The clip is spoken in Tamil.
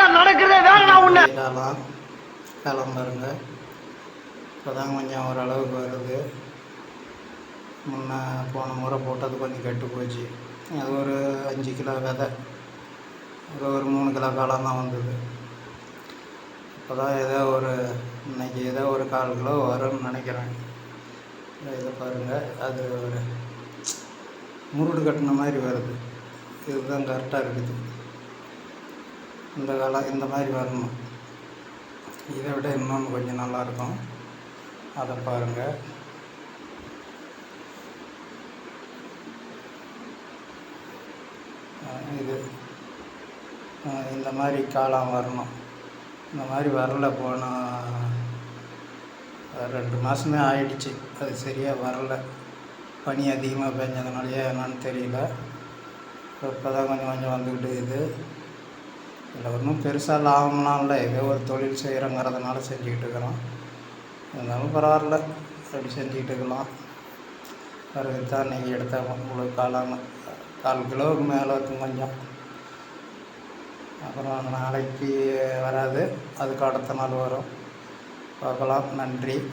வந்தா நடக்கிறதே வேணா உன்ன. இதெல்லாம் கிளம்புறங்க. இப்போதான் கொஞ்சம் ஓரளவுக்கு வருது. முன்ன போன முறை போட்டது கொஞ்சம் கெட்டு போச்சு. அது ஒரு அஞ்சு கிலோ விதை. அது ஒரு மூணு கிலோ காலம் தான் வந்தது. இப்போ தான் ஏதோ ஒரு இன்னைக்கு ஏதோ ஒரு கால் கிலோ வரும்னு நினைக்கிறேன். இதை பாருங்கள் அது ஒரு முருடு கட்டின மாதிரி வருது. இதுதான் கரெக்டாக இருக்குது. இந்த காலம் இந்த மாதிரி வரணும். இதை விட இன்னொன்று கொஞ்சம் நல்லாயிருக்கும். அதை பாருங்கள் இது. இந்த மாதிரி காலம் வரணும். இந்த மாதிரி வரல போன ரெண்டு மாதமே ஆயிடுச்சு. அது சரியாக வரல. பனி அதிகமாக பெஞ்சதுனாலயே என்னன்னு தெரியல. இப்போ தான் கொஞ்சம் கொஞ்சம் வந்துக்கிட்டு இது இதில் ஒன்றும் பெருசாக லாபம்லாம் இல்லை. ஏதோ ஒரு தொழில் செய்கிறோங்கிறதுனால செஞ்சுக்கிட்டு இருக்கிறோம். இருந்தாலும் பரவாயில்ல. அப்படி செஞ்சுக்கிட்டு இருக்கலாம். பிறகு தான் நீங்கள் எடுத்த முழு காலான கால் கிலோவுக்கு மேலே இருக்கும் கொஞ்சம். அப்புறம் நாளைக்கு வராது. அதுக்கு அடுத்த நாள் வரும். பார்க்கலாம். நன்றி.